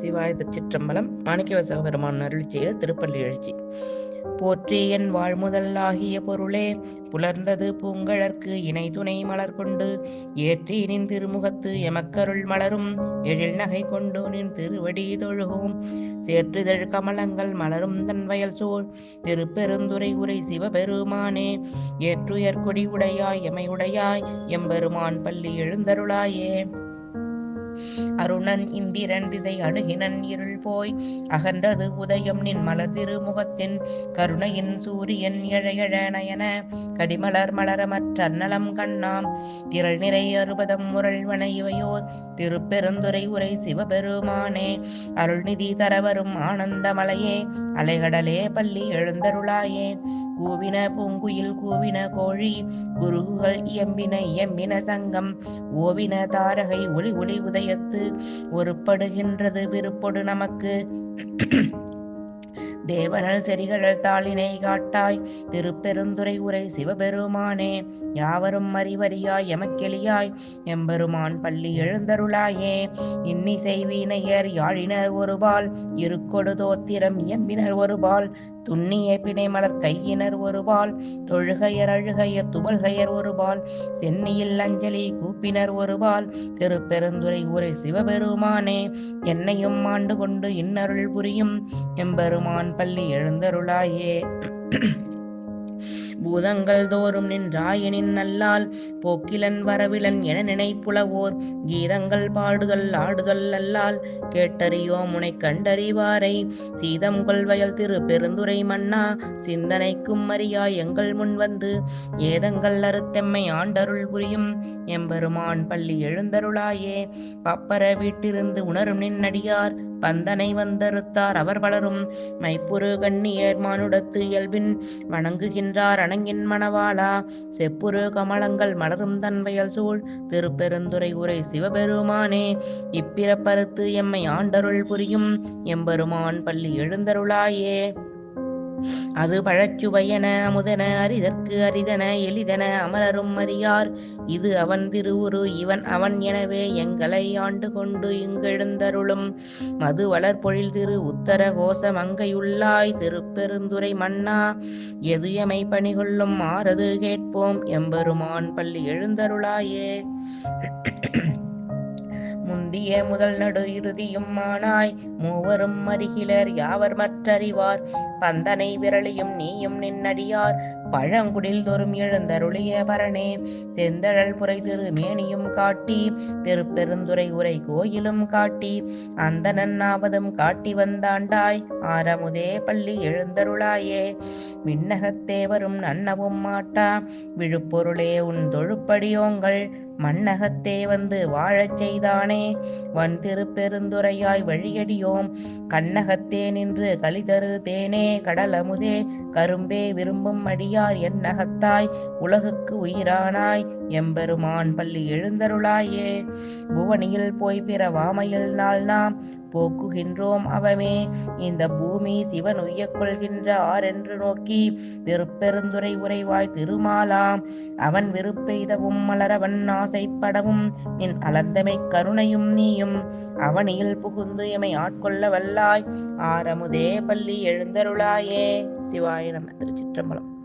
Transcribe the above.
சிவாய திருச்சிற்றம்பலம் மாணிக்கவசக பெருமான் அருள் செய்த திருப்பள்ளி எழுச்சி. போற்றி என் வாழ்முதலாகிய பொருளே புலர்ந்தது பூங்கழற்கு இணை துணை மலர் கொண்டு ஏற்றி நின் திருமுகத்து எமக்கருள் மலரும் எழில் நகை கொண்டு நின் திருவடி தொழுகும். சேற்றுதழ் கமலங்கள் மலரும் தன் வயல் சோழ் திருப்பெருந்துரை உரை சிவபெருமானே ஏற்றுயர் கொடி உடையாய் எமையுடையாய் எம்பெருமான் பள்ளி எழுந்தருளாயே. அருணன் இந்திரன் திசை அணுகினன் இருள் போய் அகன்றது உதயம் நின் மலர் திருமுகத்தின் கருணையின் சூரியன் எழையழ நயன. கடிமலர் மலரமற்ற நலம் கண்ணாம். திரள் நிறை அறுபதம் முரள்வன இவையோர் திருப்பெருந்துரை உரை சிவபெருமானே. அருள்நிதி தரவரும் ஆனந்த மலையே அலைகடலே பள்ளி எழுந்தருளாயே. கூவின பூங்குயில் கூவின கோழி குருகுகள் இயம்பின இயம்பின சங்கம். ஓவின தாரகை ஒளி ஒளி உதயத்து ஒருப்படுகின்றது விருப்பொடு நமக்கு. தேவனல் செறிகழல் தாளினை காட்டாய் திருப்பெருந்துரை உரை சிவபெருமானே யாவரும் அறிவறியாய் எமக்கெளியாய் எம்பெருமான் பள்ளி எழுந்தருளாயே. இன்னிசை வீணையர் யாழினர் ஒருபால் இருக்கொடு தோத்திரம் இயம்பினர் ஒருபால் துண்ணிய பிணைமலர் கையினர் ஒருபால் தொழுகையர் அழுகையர் துவல்கையர் ஒருபால் சென்னியில் அஞ்சலி கூப்பினர் ஒருபால் திருப்பெருந்துரை உரை சிவபெருமானே என்னையும் ஆண்டு கொண்டு இன்னருள் புரியும் எம்பெருமான் பள்ளி எழுந்தருளாயே. பூதங்கள் தோறும் நின்றாயனின் நல்லால் போக்கிலன் வரவிலன் என நினைப்புலவோர் கீதங்கள் பாடுதல் ஆடுதல் அல்லால் கேட்டறியோ முனை கண்டறிவாரை. சீதம் கொள்வயல் திரு பெருந்துரை மன்னா சிந்தனைக்கும் அறியாய் எங்கள் முன் வந்து ஏதங்கள் அறுத்தெம்மை ஆண்டருள் புரியும் எம்பெருமான் பள்ளி எழுந்தருளாயே. பப்பர வீட்டிருந்து உணரும் நின்னடியார் பந்தனை வந்தறுத்தார் அவர் வளரும். மைப்புரு கண்ணியர் மானுடத்து இயல்பின் வணங்குகின்றார் அணங்கின் மணவாளா. செப்புரு கமலங்கள் மலரும் தன்மையல் சூழ். திருப்பெருந்துரை உரை சிவபெருமானே இப்பிறப்பறுத்து எம்மை ஆண்டருள் புரியும். எம்பெருமான் பள்ளி எழுந்தருளாயே. அது பழச்சுவையன அமுதன அரிதற்கு அரிதன எளிதன அமரரும் அறியார். இது அவன் திருவுரு இவன் அவன் எனவே எங்களை ஆண்டு கொண்டு இங்கெழுந்தருளும். மது வளர்பொழில் திரு உத்தர கோச மங்கையுள்ளாய் திருப்பெருந்துரை மன்னா. எது எமை பணிகொள்ளும் மாறது கேட்போம் எம்பெருமான் பள்ளி எழுந்தருளாயே. முந்திய முதல் நடு இறுதியும் மானாய் மூவரும் அருகிலர் யாவர் மற்றறிவார்? பந்தனை விரலியும் நீயும் நின்னடியார் பழங்குடில் தோறும் எழுந்தருளிய பரணே செந்தழல் புரை திரு மேனியும் காட்டி திருப்பெருந்துரை உரை கோயிலும் காட்டி அந்த நன்னாவதும் காட்டி வந்தாண்டாய். ஆரமுதே பள்ளி எழுந்தருளாயே. விண்ணகத்தேவரும் நன்னவும் மாட்டா விழுப்பொருளே உன் தொழுப்படியோங்கள் மண்ணகத்தே வந்து வாழச் செய்தானே. வன் திருப்பெருந்துரையாய் வழியடியோம். கண்ணகத்தே நின்று கலிதரு தேனே. கடலமுதே கரும்பே விரும்பும் அடியார் என் நகத்தாய் உலகுக்கு உயிரானாய். எம்பெருமான் பள்ளி எழுந்தருளாயே. புவனியில் போய் பிற வாமையில் நாள் நாம் போக்குகின்றோம் அவமே. இந்த பூமி சிவன் உய்யக் கொள்கின்ற ஆரென்று நோக்கி திருப்பெருந்துரை உரைவாய் திருமாலாம். அவன் விருப்பெய்தவும் மலரவன் ஆசைப்படவும் நின் அலர்ந்தமை கருணையும் நீயும். அவனியில் புகுந்து எமை ஆட்கொள்ள வல்லாய் ஆரமுதே பள்ளி எழுந்தருளாயே. சிவாய நம்ம திருச்சிற்றம்பலம்.